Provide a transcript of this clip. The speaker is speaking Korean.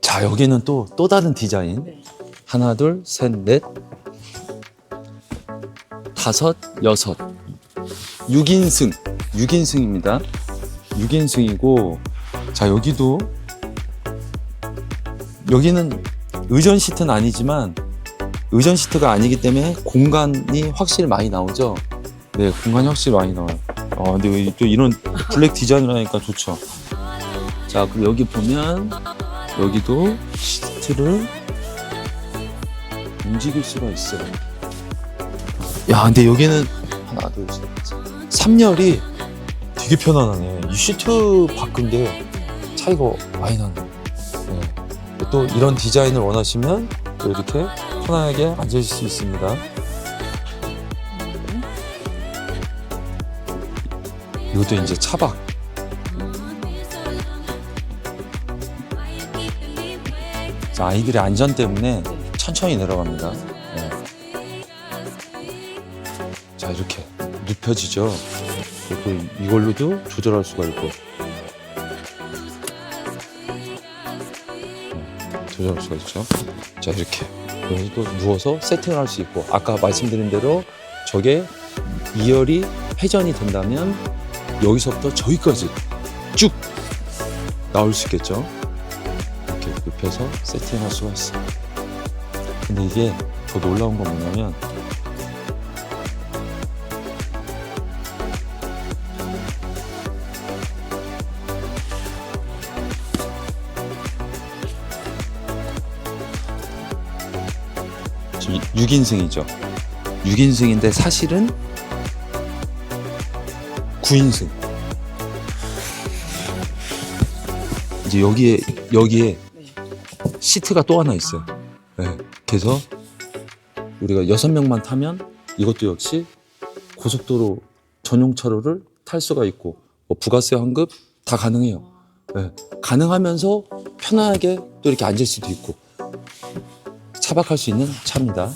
자 여기는 또 또 다른 디자인. 네. 하나 둘셋넷 다섯 여섯 6인승 6인승입니다. 6인승이고 자 여기도 여기는 의전 시트는 아니지만 의전 시트가 아니기 때문에 공간이 확실히 많이 나오죠. 네, 공간이 확실히 많이 나와요. 아, 근데 이- 또 이런 블랙 디자인을 하니까 좋죠. 자, 그리고 여기 보면 여기도 시트를 움직일 수가 있어요. 야, 근데 여기는 하나, 둘, 셋, 넷. 3열이 되게 편안하네. 이 시트 바꾼 게 차이가 많이 나네. 네. 또 이런 디자인을 원하시면 또 이렇게 편하게 앉으실 수 있습니다. 이것도 이제 차박. 아이들의 안전 때문에 천천히 내려갑니다. 네. 자, 이렇게 눕혀지죠. 그리고 이걸로도 조절할 수가 있고. 네, 조절할 수가 있죠. 자, 이렇게. 여기도 누워서 세팅을 할 수 있고, 아까 말씀드린 대로 저게 2열이 회전이 된다면 여기서부터 저기까지 쭉 나올 수 있겠죠. 눕혀서 세팅할 수가 있어요. 근데 이게 더 놀라운 건 뭐냐면 지금 6인승이죠. 6인승인데 사실은 9인승. 이제 여기에 여기에 시트가 또 하나 있어요. 네. 그래서 우리가 여섯 명만 타면 이것도 역시 고속도로 전용 차로를 탈 수가 있고 뭐 부가세 환급 다 가능해요. 네. 가능하면서 편하게 또 이렇게 앉을 수도 있고 차박할 수 있는 차입니다.